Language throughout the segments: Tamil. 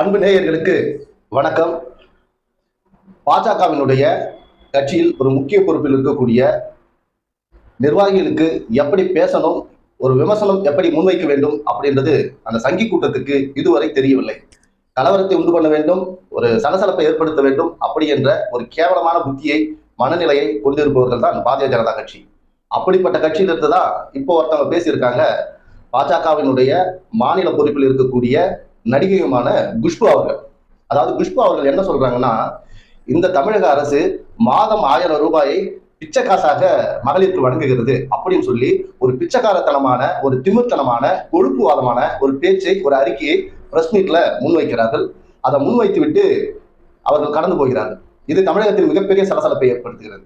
அன்பு நேயர்களுக்கு வணக்கம். பாஜகவினுடைய கட்சியில் ஒரு முக்கிய பொறுப்பில் இருக்கக்கூடிய நிர்வாகிகளுக்கு எப்படி பேசணும் ஒரு விமர்சனம் எப்படி முன்வைக்க வேண்டும் அப்படின்றது அந்த சங்கி கூட்டத்துக்கு இதுவரை தெரியவில்லை. கலவரத்தை உண்டு பண்ண வேண்டும் ஒரு சலசலப்பை ஏற்படுத்த வேண்டும் அப்படி என்ற ஒரு கேவலமான புத்தியை மனநிலையை கொண்டிருப்பவர்கள் தான் பாரதிய ஜனதா கட்சி. அப்படிப்பட்ட கட்சியிலிருந்து தான் இப்போ ஒருத்தவங்க பேசியிருக்காங்க. பாஜகவினுடைய மாநில பொறுப்பில் இருக்கக்கூடிய நடிகையுமான குஷ்பு அவர்கள். அதாவது குஷ்பு அவர்கள் என்ன சொல்றாங்கன்னா இந்த தமிழக அரசு மாதம் ஆயிரம் ரூபாயை பிச்சைக்காசாக மகளிருக்கு வழங்குகிறது அப்படின்னு சொல்லி ஒரு பிச்சைக்காரத்தனமான ஒரு திமிர்த்தனமான கொழுப்புவாதமான ஒரு பேச்சை ஒரு அறிக்கையை பிரஸ் மீட்ல முன்வைக்கிறார்கள். அதை முன்வைத்து விட்டு அவர்கள் கடந்து போகிறார்கள். இது தமிழகத்தில் மிகப்பெரிய சலசலப்பை ஏற்படுத்துகிறது.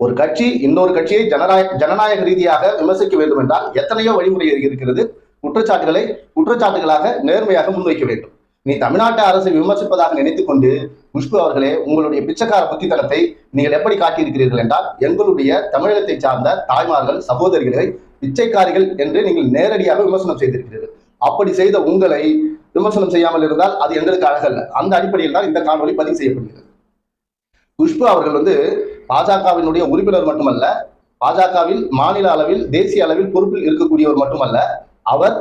ஒரு கட்சி இன்னொரு கட்சியை ஜனநாயக ஜனநாயக ரீதியாக விமர்சிக்க வேண்டும் என்றால் எத்தனையோ வழிமுறை இருக்கிறது. குற்றச்சாட்டுகளை குற்றச்சாட்டுகளாக நேர்மையாக முன்வைக்க வேண்டும். நீ தமிழ்நாட்டு அரசை விமர்சிப்பதாக நினைத்துக் கொண்டு குஷ்பு அவர்களே உங்களுடைய பிச்சைக்கார புத்தித்தனத்தை நீங்கள் எப்படி காட்டியிருக்கிறீர்கள் என்றால் எங்களுடைய தமிழகத்தை சார்ந்த தாய்மார்கள் சகோதரிகளை பிச்சைக்காரிகள் என்று நீங்கள் நேரடியாக விமர்சனம் செய்திருக்கிறீர்கள். அப்படி செய்த உங்களை விமர்சனம் செய்யாமல் இருந்தால் அது எங்களுக்கு அழகல்ல. அந்த அடிப்படையில் தான் இந்த காணொலி பதிவு செய்யப்படுகிறது. குஷ்பு அவர்கள் வந்து பாஜகவினுடைய உறுப்பினர் மட்டுமல்ல பாஜகவில் மாநில அளவில் தேசிய அளவில் பொறுப்பில் இருக்கக்கூடியவர் மட்டுமல்ல அவர்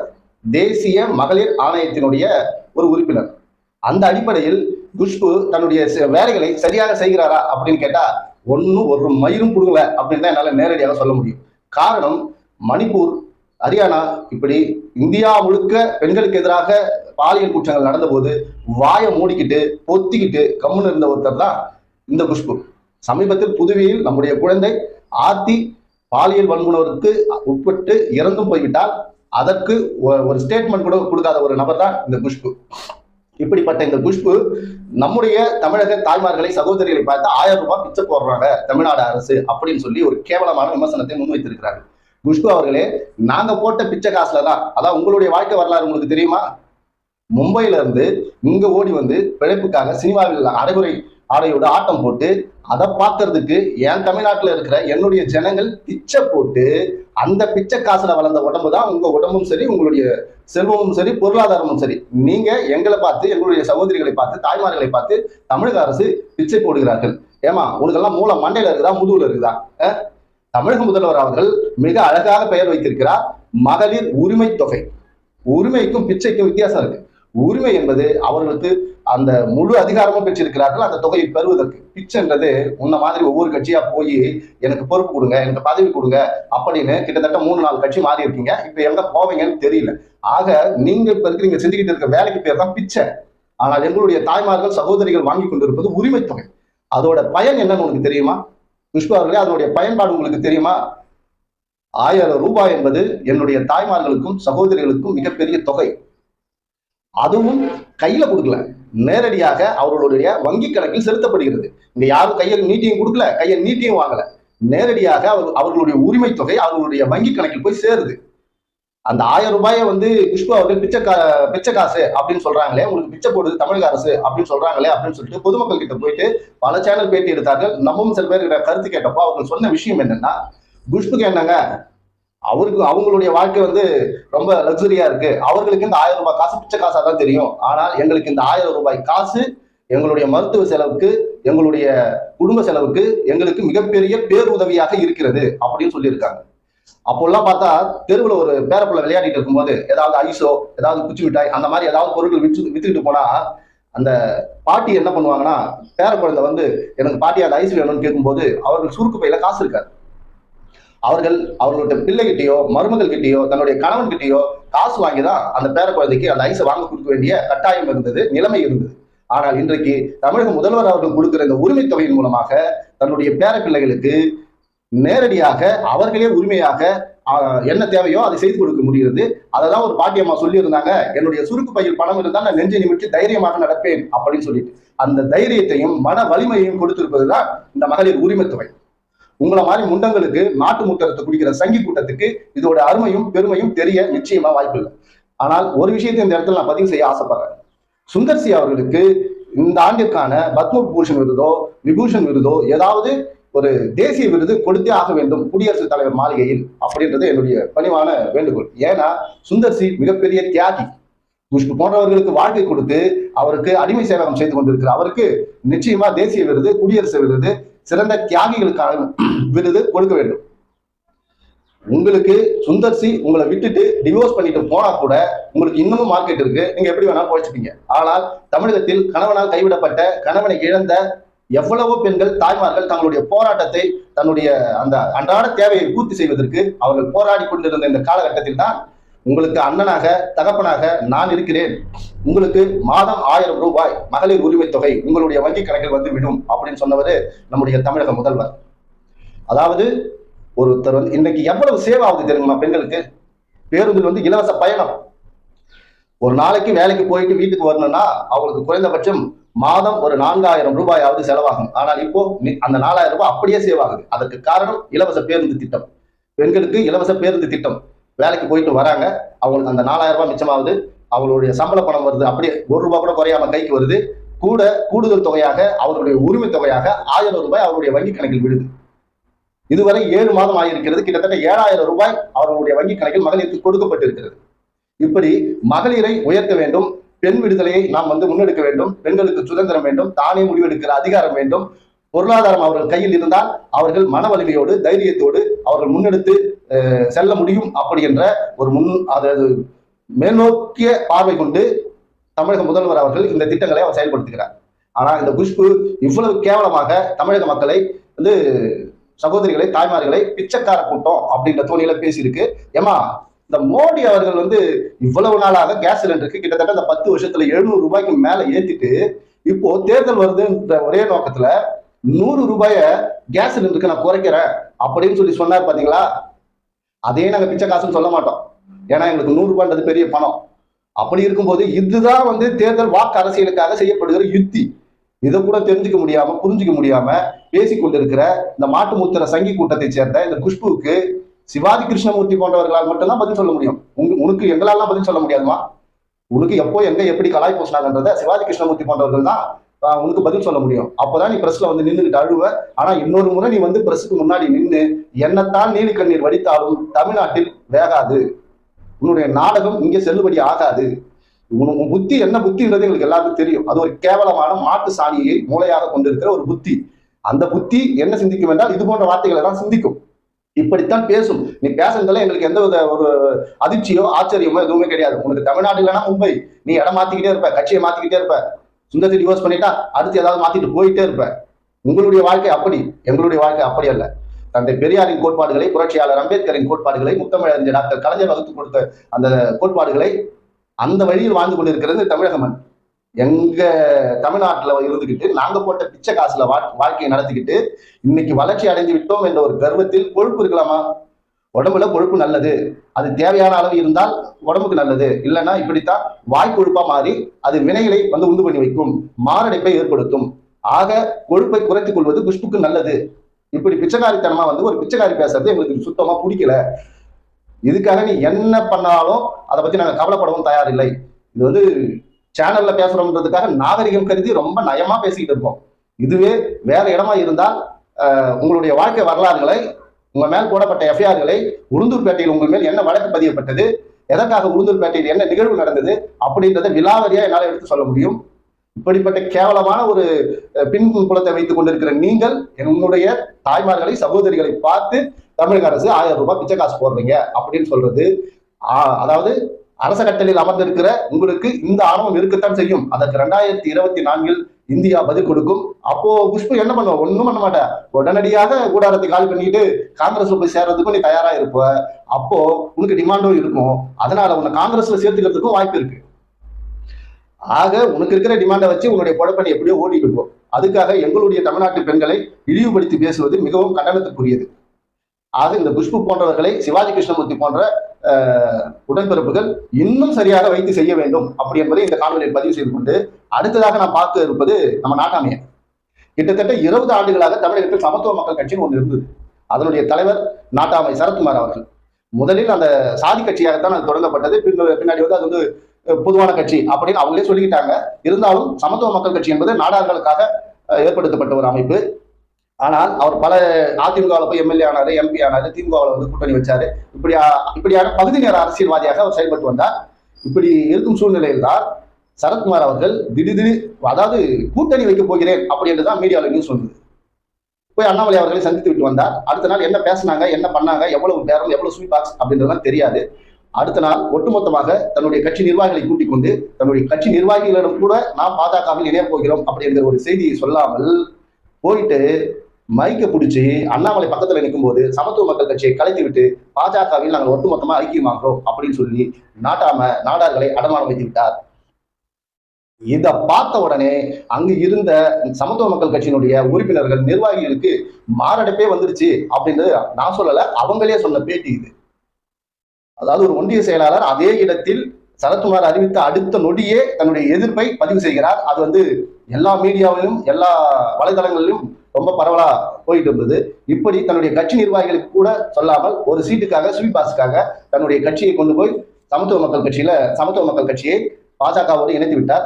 தேசிய மகளிர் ஆணையத்தினுடைய ஒரு உறுப்பினர். அந்த அடிப்படையில் குஷ்பு தன்னுடைய வேலைகளை சரியாக செய்கிறாரா அப்படின்னு கேட்டா ஒன்னும் ஒரு மயிரும் புடுங்கல அப்படின்னு தான் என்னால நேரடியாக சொல்ல முடியும். காரணம் மணிப்பூர் ஹரியானா இப்படி இந்தியா முழுக்க பெண்களுக்கு எதிராக பாலியல் குற்றங்கள் நடந்தபோது வாயை மூடிக்கிட்டு பொத்திக்கிட்டு கம்முன்னு இருந்த ஒருத்தர் தான் இந்த குஷ்பு. சமீபத்தில் புதுவையில் நம்முடைய குழந்தை ஆர்த்தி பாலியல் வன்புணர்வுக்கு உட்பட்டு இறந்தும் போய்விட்டால் அதற்கு ஒ- ஒரு ஸ்டேட்மெண்ட் கூட கொடுக்காத ஒரு நபர் தான் இந்த குஷ்பு. இப்படிப்பட்ட இந்த குஷ்பு நம்முடைய தமிழக தாய்மார்களை சகோதரிகளை பார்த்து ஆயிரம் ரூபாய் பிச்சை போடுறாங்க தமிழ்நாடு அரசு அப்படின்னு சொல்லி ஒரு கேவலமான விமர்சனத்தை முன்வைத்திருக்கிறாங்க குஷ்பு அவர்களே நாங்க போட்ட பிச்சை காசுல தான் அதான் உங்களுடைய வாழ்க்கை வரலாறு உங்களுக்கு தெரியுமா? மும்பையில இருந்து இங்க ஓடி வந்து பிழைப்புக்காக சினிமாவில் அரைகுறை ஆடையோட ஆட்டம் போட்டு அதை பார்க்கறதுக்கு என் தமிழ்நாட்டில் இருக்கிற என்னுடைய ஜனங்கள் பிச்சை போட்டு அந்த பிச்சை காசுல வளர்ந்த உடம்பு தான் உங்க உடம்பும் சரி உங்களுடைய செல்வமும் சரி பொருளாதாரமும் சரி. நீங்க எங்களை பார்த்து எங்களுடைய சகோதரிகளை பார்த்து தாய்மார்களை பார்த்து தமிழக அரசு பிச்சை போடுகிறார்கள். ஏமா உனக்கெல்லாம் மூல மண்டையில இருக்குதா முதுகுல இருக்குதா? தமிழக முதல்வர் அவர்கள் மிக அழகாக பெயர் வைத்திருக்கிறார் மகளிர் உரிமை தொகை. உரிமைக்கும் பிச்சைக்கும் வித்தியாசம் இருக்கு. உரிமை என்பது அவர்களுக்கு அந்த முழு அதிகாரமும் பெற்றிருக்கிறார்கள். அந்த தொகையை பெறுவதற்கு பிச்சைன்றது உன்ன மாதிரி ஒவ்வொரு கட்சியா போய் எனக்கு பொறுப்பு கொடுங்க எனக்கு பதவி கொடுங்க அப்படின்னு கிட்டத்தட்ட மூணு நாலு கட்சி மாறி இருக்கீங்க இப்ப எங்க போவீங்கன்னு தெரியல. ஆக நீங்க இப்ப இருக்கிறீங்க செஞ்சுக்கிட்டு இருக்க வேலைக்கு பேர் தான் பிச்சை. ஆனால் எங்களுடைய தாய்மார்கள் சகோதரிகள் வாங்கி கொண்டிருப்பது உரிமை தொகை. அதோட பயன் என்னன்னு உனக்கு தெரியுமா? புஷ்பா அவர்களே அதனுடைய பயன்பாடு உங்களுக்கு தெரியுமா? ஆயிரம் ரூபாய் என்பது என்னுடைய தாய்மார்களுக்கும் சகோதரிகளுக்கும் மிகப்பெரிய தொகை. அதுவும் கையில கொடுக்கல. நேரடியாக அவர்களுடைய வங்கி கணக்கில் செலுத்தப்படுகிறது. இங்க யாரும் கையில் நீட்டியும் கொடுக்கல கையை நீட்டியும் வாங்கல. நேரடியாக அவர் அவர்களுடைய உரிமை தொகை அவர்களுடைய வங்கி கணக்கில் போய் சேருது. அந்த ஆயிரம் ரூபாயை வந்து புஷ்பு அவர்கள் பிச்சை கா பிச்சை காசு அப்படின்னு சொல்றாங்களே உங்களுக்கு பிச்சை போடுது தமிழக அரசு அப்படின்னு சொல்றாங்களே அப்படின்னு சொல்லிட்டு பொதுமக்கள் கிட்ட போயிட்டு பல சேனல் பேட்டி எடுத்தார்கள். நம்மவும் சில பேர் கருத்து கேட்டப்போ அவங்க சொன்ன விஷயம் என்னன்னா குஷ்புக்கு என்னங்க அவருக்கு அவங்களுடைய வாழ்க்கை வந்து ரொம்ப லக்ஸரியா இருக்கு. அவர்களுக்கு இந்த ஆயிரம் ரூபாய் காசு பிச்சை காசா தான் தெரியும். ஆனால் எங்களுக்கு இந்த ஆயிரம் ரூபாய் காசு எங்களுடைய மருத்துவ செலவுக்கு எங்களுடைய குடும்ப செலவுக்கு எங்களுக்கு மிகப்பெரிய பேருதவியாக இருக்கிறது அப்படின்னு சொல்லியிருக்காங்க. அப்போல்லாம் பார்த்தா தெருவில் ஒரு பேரப்புள்ள விளையாடிட்டு இருக்கும்போது ஏதாவது ஐஸோ ஏதாவது குச்சி மிட்டாய் அந்த மாதிரி ஏதாவது பொருட்கள் விற்று வித்துக்கிட்டு போனா அந்த பாட்டி என்ன பண்ணுவாங்கன்னா பேர குழந்தை வந்து எனக்கு பாட்டி அந்த ஐஸ் வேணும்னு கேட்கும்போது அவர்கள் சுருக்கு பையில காசு இருக்காது. அவர்கள் அவர்களுடைய பிள்ளைகிட்டயோ மருமகள் கிட்டயோ தன்னுடைய கணவன் கிட்டயோ காசு வாங்கி தான் அந்த பேர குழந்தைக்கு அந்த ஐஸை வாங்க கொடுக்க வேண்டிய கட்டாயம் இருந்தது நிலைமை இருந்தது. ஆனால் இன்றைக்கு தமிழக முதல்வர் அவர்கள் கொடுக்கிற இந்த உரிமை தொகையின் மூலமாக தன்னுடைய பேர பிள்ளைகளுக்கு நேரடியாக அவர்களே உரிமையாக என்ன தேவையோ அதை செய்து கொடுக்க முடிகிறது. அதை தான் ஒரு பாட்டியம்மா சொல்லியிருந்தாங்க என்னுடைய சுருக்கு பையில் பணம் இருந்தால் நான் நெஞ்சை நிமிட்டு தைரியமாக நடப்பேன் அப்படின்னு சொல்லிட்டு. அந்த தைரியத்தையும் மன வலிமையையும் கொடுத்திருப்பது தான் இந்த மகளிர் உரிமை தொகை. உங்களை மாதிரி முண்டங்களுக்கு நாட்டு முத்தரத்தை குடிக்கிற சங்கி கூட்டத்துக்கு இதோட அருமையும் பெருமையும் தெரிய நிச்சயமா வாய்ப்பில்லை ஆனால் ஒரு விஷயத்தை இந்த இடத்துல நான் பதிவு செய்ய ஆசைப்படுறேன். சுந்தர்சி அவர்களுக்கு இந்த ஆண்டிற்கான பத்ம விபூஷன் விருதோ விபூஷன் விருதோ ஏதாவது ஒரு தேசிய விருது கொடுத்தே ஆக வேண்டும் குடியரசுத் தலைவர் மாளிகையில் அப்படின்றது என்னுடைய பணிவான வேண்டுகோள். ஏன்னா சுந்தர்சி மிகப்பெரிய தியாகி. குஷ்பு போன்றவர்களுக்கு வாழ்க்கை கொடுத்து அவருக்கு அடிமை சேவகம் செய்து கொண்டிருக்கிற அவருக்கு நிச்சயமா தேசிய விருது குடியரசு விருது சிறந்த தியாகிகளுக்கான விருது கொடுக்க வேண்டும். உங்களுக்கு சுந்தர் சி உங்களை விட்டுட்டு டிவோர்ஸ் பண்ணிட்டு போனா கூட உங்களுக்கு இன்னமும் மார்க்கெட் இருக்கு. நீங்க எப்படி வேணாலும் போயிச்சுப்பீங்க ஆனால் தமிழகத்தில் கணவனால் கைவிடப்பட்ட கணவனை இழந்த எவ்வளவோ பெண்கள் தாய்மார்கள் தங்களுடைய போராட்டத்தை தன்னுடைய அந்த அன்றாட தேவையை பூர்த்தி செய்வதற்கு அவர்கள் போராடி கொண்டிருந்த இந்த காலகட்டத்தில் தான் உங்களுக்கு அண்ணனாக தகப்பனாக நான் இருக்கிறேன். உங்களுக்கு மாதம் ஆயிரம் ரூபாய் மகளிர் உரிமை தொகை உங்களுடைய வங்கி கணக்கில் வந்து விடும் அப்படின்னு சொன்னவர் நம்முடைய தமிழக முதல்வர். அதாவது ஒருத்தர் வந்து இன்னைக்கு எவ்வளவு சேவ் ஆகுது தெரியுமா பெண்களுக்கு? பேருந்தில் வந்து இலவச பயணம். ஒரு நாளைக்கு வேலைக்கு போயிட்டு வீட்டுக்கு வரணும்னா அவங்களுக்கு குறைந்தபட்சம் மாதம் ஒரு நான்காயிரம் ரூபாயாவது செலவாகும். ஆனால் இப்போ அந்த நாலாயிரம் ரூபாய் அப்படியே சேவ் ஆகுது. அதற்கு காரணம் இலவச பேருந்து திட்டம். பெண்களுக்கு இலவச பேருந்து திட்டம். வேலைக்கு போயிட்டு வராங்க. அவங்களுக்கு அந்த நாலாயிரம் ரூபாய் மிச்சமாகுது. அவங்களுடைய சம்பள பணம் வருது. அப்படியே ஒரு ரூபாய் கூட குறையாம கைக்கு வருது. கூட கூடுதல் தொகையாக அவர்களுடைய உரிமை தொகையாக ஆயிரம் ரூபாய் அவருடைய வங்கி கணக்கில் விடுது இதுவரை ஏழு மாதம் ஆகியிருக்கிறது. கிட்டத்தட்ட ஏழாயிரம் ரூபாய் அவர்களுடைய வங்கி கணக்கில் மகளிருக்கு கொடுக்கப்பட்டிருக்கிறது. இப்படி மகளிரை உயர்த்த வேண்டும். பெண் விடுதலையை நாம் வந்து முன்னெடுக்க வேண்டும். பெண்களுக்கு சுதந்திரம் வேண்டும். தானே முடிவெடுக்கிற அதிகாரம் வேண்டும். பொருளாதாரம் அவர்கள் கையில் இருந்தால் அவர்கள் மன வலிமையோடு தைரியத்தோடு அவர்கள் முன்னெடுத்து செல்ல முடியும் அப்படி என்ற ஒரு முன் அதாவது மேல்நோக்கிய பார்வை கொண்டு தமிழக முதல்வர் அவர்கள் இந்த திட்டங்களை அவர் செயல்படுத்துகிறார். ஆனால் இந்த குஷ்பு இவ்வளவு கேவலமாக தமிழக மக்களை வந்து சகோதரிகளை தாய்மார்களை பிச்சைக்கார கூட்டம் அப்படின்ற தோணியில பேசியிருக்கு. ஏமா இந்த மோடி அவர்கள் வந்து இவ்வளவு நாளாக கேஸ் சிலிண்டருக்கு கிட்டத்தட்ட இந்த பத்து வருஷத்துல எழுநூறு ரூபாய்க்கு மேல ஏத்திட்டு இப்போ தேர்தல் வருதுன்ற ஒரே நோக்கத்துல நூறு ரூபாய கேஸ் சிலிண்டருக்கு நான் குறைக்கிறேன் அப்படின்னு சொல்லி சொன்னார் பாத்தீங்களா? அதே நாங்கள் பிச்சை காசுன்னு சொல்ல மாட்டோம். ஏன்னா எங்களுக்கு நூறுரூபான்றது பெரிய பணம். அப்படி இருக்கும்போது இதுதான் வந்து தேர்தல் வாக்கு அரசியலுக்காக செய்யப்படுகிற யுத்தி. இதை கூட தெரிஞ்சுக்க முடியாம புரிஞ்சுக்க முடியாம பேசிக் கொண்டிருக்கிற இந்த மாட்டு மூத்திர சங்கி கூட்டத்தை சேர்ந்த இந்த குஷ்புவுக்கு சிவாஜி கிருஷ்ணமூர்த்தி போன்றவர்களால் மட்டும்தான் பதில் சொல்ல முடியும். உங்க- உனக்கு எங்களாலாம் பதில் சொல்ல முடியாதுமா? உனக்கு எப்போ எங்க எப்படி கலாய் பூசினாங்கன்றத சிவாஜி கிருஷ்ணமூர்த்தி போன்றவர்கள் தான் உனக்கு பதில் சொல்ல முடியும். அப்போதான் நீ பிரஸ்ல வந்து நின்றுகிட்டு அழுவ. ஆனா இன்னொரு முறை நீ வந்து பிரஸுக்கு முன்னாடி நின்று என்னத்தான் நீலி கண்ணீர் வடித்தாலும் தமிழ்நாட்டில் வேகாது. உன்னுடைய நாடகம் இங்கே செல்லுபடி ஆகாது. உன் உன் புத்தி என்ன புத்தின்றது எங்களுக்கு எல்லாருக்கும் தெரியும். அது ஒரு கேவலமான மாட்டு சாணியை மூளையாக கொண்டிருக்கிற ஒரு புத்தி. அந்த புத்தி என்ன சிந்திக்கும் என்றால் இது போன்ற வார்த்தைகளை தான் சிந்திக்கும். இப்படித்தான் பேசும். நீ பேசுறதுல எங்களுக்கு எந்த வித ஒரு அதிர்ச்சியோ ஆச்சரியமோ எதுவுமே கிடையாது. உனக்கு தமிழ்நாடு இல்லைன்னா மும்பை. நீ இடம் மாத்திக்கிட்டே இருப்ப கட்சியை மாத்திக்கிட்டே இருப்ப. சுந்தரத்தை டிவோர்ஸ் பண்ணிட்டா அடுத்து ஏதாவது மாத்திட்டு போயிட்டே இருப்பேன் உங்களுடைய வாழ்க்கை அப்படி. எங்களுடைய வாழ்க்கை அப்படி அல்ல. தந்தை பெரியாரின் கோட்பாடுகளை புரட்சியாளர் அம்பேத்கரின் கோட்பாடுகளை முத்தமிழறிஞர் டாக்டர் கலைஞர் வகுத்து கொடுத்த அந்த கோட்பாடுகளை அந்த வழியில் வாழ்ந்து கொண்டிருக்கிறது தமிழக மண். எங்க தமிழ்நாட்டுல இருந்துகிட்டு நாங்க போட்ட பிச்சை காசுல வாழ்க்கையை நடத்திக்கிட்டு இன்னைக்கு வளர்ச்சி அடைந்து விட்டோம் என்ற ஒரு கர்வத்தில் கொழுப்பு இருக்கலாமா? உடம்புல கொழுப்பு நல்லது. அது தேவையான அளவு இருந்தால் உடம்புக்கு நல்லது. இல்லைன்னா இப்படித்தான் வாய் கொழுப்பா மாறி அது வினைகளை வந்து உண்டு பண்ணி வைக்கும் மாரடைப்பை ஏற்படுத்தும். ஆக கொழுப்பை குறைத்துக் கொள்வது குஷ்புக்கு நல்லது. இப்படி பிச்சைக்காரித்தனமா வந்து ஒரு பிச்சைக்காரி பேசுறது எங்களுக்கு சுத்தமா பிடிக்கல. இதுக்காக நீ என்ன பண்ணாலும் அதை பத்தி நாங்கள் கவலைப்படவும் தயாரில்லை. இது வந்து சேனல்ல பேசுறோம்ன்றதுக்காக நாகரிகம் கருதி ரொம்ப நயமா பேசிக்கிட்டு இருக்கோம். இதுவே வேற இடமா இருந்தால் உங்களுடைய வாழ்க்கை வரலாறுகளை உங்க மேல் போடப்பட்ட எஃப்ஐஆர்களை உளுந்தூர்பேட்டையில் உங்கள் மேல் என்ன வழக்கு பதியப்பட்டது? எதற்காக உளுந்தூர்பேட்டையில் என்ன நிகழ்வு நடந்தது? அப்படின்றத விலாவரியா என்னால் எடுத்து சொல்ல முடியும். இப்படிப்பட்ட கேவலமான ஒரு பின் குலத்தை வைத்துக் கொண்டிருக்கிற நீங்கள் என்னுடைய தாய்மார்களை சகோதரிகளை பார்த்து தமிழக அரசு ஆயிரம் ரூபாய் பிச்சை காசு போடுறீங்க அப்படின்னு சொல்றது. அதாவது அரச கட்டளையில் அமர்ந்திருக்கிற உங்களுக்கு இந்த ஆணவம் இருக்கத்தான் செய்யும். அதற்கு ரெண்டாயிரத்தி இருபத்தி நான்கில் இந்தியா பதில் கொடுக்கும். அப்போ குஷ்பு என்ன பண்ணுவ? ஒன்றும் பண்ண மாட்டேன் உடனடியாக கூடாரத்தை கால் பண்ணிட்டு காங்கிரஸ்ல போய் சேர்றதுக்கும் நீ தயாரா இருப்ப. அப்போ உனக்கு டிமாண்டும் இருக்கும். அதனால உன்னை காங்கிரஸ்ல சேர்த்துக்கிறதுக்கும் வாய்ப்பு இருக்கு. ஆக உனக்கு இருக்கிற டிமாண்டை வச்சு உன்னுடைய பொழப்பை எப்படியோ ஓடிட்டு இருக்கும் அதுக்காக எங்களுடைய தமிழ்நாட்டு பெண்களை இழிவுபடுத்தி பேசுவது மிகவும் கண்டனத்துக்குரியது. ஆக இந்த குஷ்பு போன்றவர்களை சிவாஜி கிருஷ்ணமூர்த்தி போன்ற உடன்பிறப்புகள் இன்னும் சரியாக வைத்து செய்ய வேண்டும். அப்படி என்பதை இந்த காணொலியில் பதிவு செய்து கொண்டு அடுத்ததாக நான் பார்க்க இருப்பது நம்ம நாட்டாமையர். கிட்டத்தட்ட இருபது ஆண்டுகளாக தமிழகத்தில் சமத்துவ மக்கள் கட்சின்னு ஒன்று இருந்தது. அதனுடைய தலைவர் நாட்டாமை சரத்குமார் அவர்கள். முதலில் அந்த சாதி கட்சியாகத்தான் அது தொடங்கப்பட்டது. பின் பின்னாடி வந்து அது வந்து பொதுவான கட்சி அப்படின்னு அவங்களே சொல்லிக்கிட்டாங்க. இருந்தாலும் சமத்துவ மக்கள் கட்சி என்பது நாடார்களுக்காக ஏற்படுத்தப்பட்ட ஒரு அமைப்பு. ஆனால் அவர் பல அதிமுகவில் போய் எம்எல்ஏ ஆனார் எம்பி ஆனார் திமுகவில் வந்து கூட்டணி வச்சாரு. இப்படியா இப்படியான பகுதி நேர அரசியல்வாதியாக அவர் செயல்பட்டு வந்தார். இப்படி இருக்கும் சூழ்நிலையில் தான் சரத்குமார் அவர்கள் திடீர் அதாவது கூட்டணி வைக்க போகிறேன் அப்படி என்று தான் மீடியாவில் நியூஸ் வந்தது. போய் அண்ணாமலை அவர்களை சந்தித்து விட்டு வந்தார். அடுத்த நாள் என்ன பேசினாங்க என்ன பண்ணாங்க எவ்வளவு பேரம் எவ்வளவு ஸ்வீட் பாக்ஸ் அப்படின்றதுலாம் தெரியாது. அடுத்த நாள் ஒட்டுமொத்தமாக தன்னுடைய கட்சி நிர்வாகிகளை கூட்டிக் கொண்டு தன்னுடைய கட்சி நிர்வாகிகளிடம் கூட நாம் பாஜகவில் இணைய போகிறோம் அப்படிங்கிற ஒரு செய்தியை சொல்லாமல் போயிட்டு மைக்கை பிடிச்சி அண்ணாமலை பக்கத்துல நிற்கும் போது சமத்துவ மக்கள் கட்சியை கலைத்து விட்டு பாஜகவில் நாங்கள் ஒட்டுமொத்தமா ஐக்கியமாகிறோம் அப்படின்னு சொல்லி நாட்டாம நாடார்களை அடமானம் வைத்து விட்டார். இதை பார்த்த உடனே அங்கு இருந்த சமத்துவ மக்கள் கட்சியினுடைய உறுப்பினர்கள் நிர்வாகிகளுக்கு மாரடைப்பே வந்துருச்சு அப்படின்னு நான் சொல்லல அவங்களே சொன்ன பேட்டி இது. அதாவது ஒரு ஒன்றிய செயலாளர் அதே இடத்தில் சரத்குமார் அறிவித்த அடுத்த நொடியே தன்னுடைய எதிர்ப்பை பதிவு செய்கிறார். அது வந்து எல்லா மீடியாவிலும் எல்லா வலைதளங்களிலும் ரொம்ப பரவலா போயிட்டு இருந்தது. இப்படி தன்னுடைய கட்சி நிர்வாகிகளுக்கு கூட சொல்லாமல் ஒரு சீட்டுக்காக ஸ்வீபாஸுக்காக தன்னுடைய கட்சியை கொண்டு போய் சமத்துவ மக்கள் கட்சியில சமத்துவ மக்கள் கட்சியை பாஜகவோடு இணைத்து விட்டார்.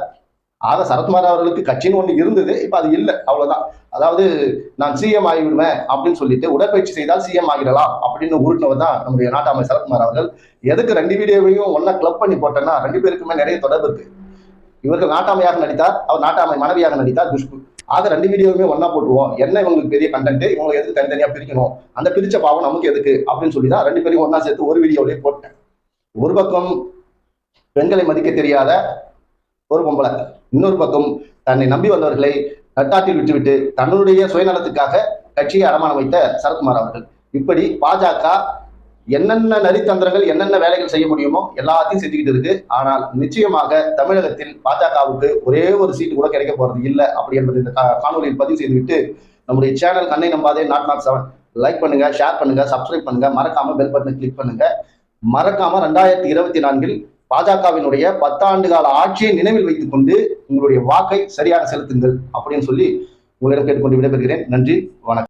ஆக சரத்குமார் அவர்களுக்கு கட்சின்னு ஒண்ணு இருந்தது. இப்ப அது இல்லை. அவ்வளவுதான். அதாவது நான் சிஎம் ஆகிவிடுவேன் அப்படின்னு சொல்லிட்டு உடற்பயிற்சி செய்தால் சிஎம் ஆகிடலாம் அப்படின்னு உருட்டினவர் தான் நம்முடைய நாட்டாமை சரத்குமார் அவர்கள். எதுக்கு ரெண்டு வீடியோவையும் ஒன்னா கிளப் பண்ணி போட்டேன்னா ரெண்டு பேருக்குமே நிறைய தொடர்பு இருக்கு. இவர்கள் நாட்டாமையாக நடித்தார். அவர் நாட்டாமை மனைவியாக நடித்தார் குஷ்பு ஆக ரெண்டு வீடியோவுமே ஒன்னா போட்டுருவோம். என்ன இவங்களுக்கு பெரிய கண்டென்ட் இவங்க எதுக்கு தனித்தனியா பிரிக்கணும்? அந்த பிரிச்ச பாவம் நமக்கு எதுக்கு? அப்படின்னு சொல்லி தான் ரெண்டு பேரையும் ஒன்னா சேர்த்து ஒரு வீடியோலயே போட்டேன். ஒரு பக்கம் பெண்களை மதிக்க தெரியாத ஒரு பொம்பளை இன்னொரு பக்கம் தன்னை நம்பி வந்தவர்களை நட்டாற்றில் விட்டுவிட்டு தன்னுடைய சுயநலத்துக்காக கட்சியை அடமானம் வைத்த சரத்குமார் அவர்கள். இப்படி பாஜக என்னென்ன நரித்தந்திரங்கள் என்னென்ன வேலைகள் செய்ய முடியுமோ எல்லாத்தையும் செஞ்சுக்கிட்டு இருக்கு. ஆனால் நிச்சயமாக தமிழகத்தில் பாஜகவுக்கு ஒரே ஒரு சீட்டு கூட கிடைக்க போறது இல்லை அப்படி என்பதை இந்த கா- காணொலியில் பதிவு செய்துவிட்டு நம்முடைய channel Kannai Nambathe naught naught seven like பண்ணுங்க ஷேர் பண்ணுங்க சப்ஸ்கிரைப் பண்ணுங்க. மறக்காம பெல் பட்டனை கிளிக் பண்ணுங்க. மறக்காம ரெண்டாயிரத்தி இருபத்தி நான்கில் பாஜகவினுடைய பத்தாண்டு கால ஆட்சியை நினைவில் வைத்துக் கொண்டு உங்களுடைய வாக்கை சரியாக செலுத்துங்கள் அப்படின்னு சொல்லி உங்களிடம் கேட்டுக்கொண்டு விடைபெறுகிறேன். நன்றி வணக்கம்.